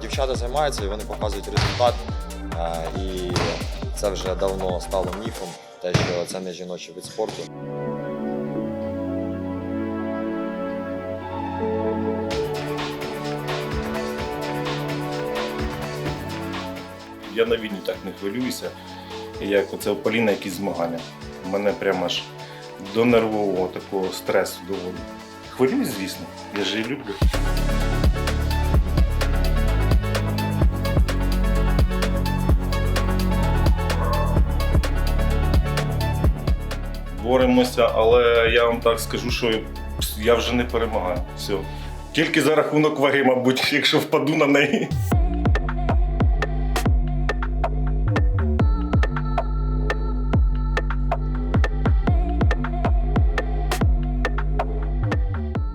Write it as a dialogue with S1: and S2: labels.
S1: дівчата займаються і вони показують результат. Е, І це вже давно стало міфом, те, що це не жіночий вид спорту.
S2: Я на війні так не хвилююся, як оце Поліна якісь змагання. Мене прямо аж до нервового такого стресу доводить. Хвилююсь, звісно, я ж її люблю. Боремося, але я вам так скажу, що я вже не перемагаю. Все. Тільки за рахунок ваги, мабуть, якщо впаду на неї.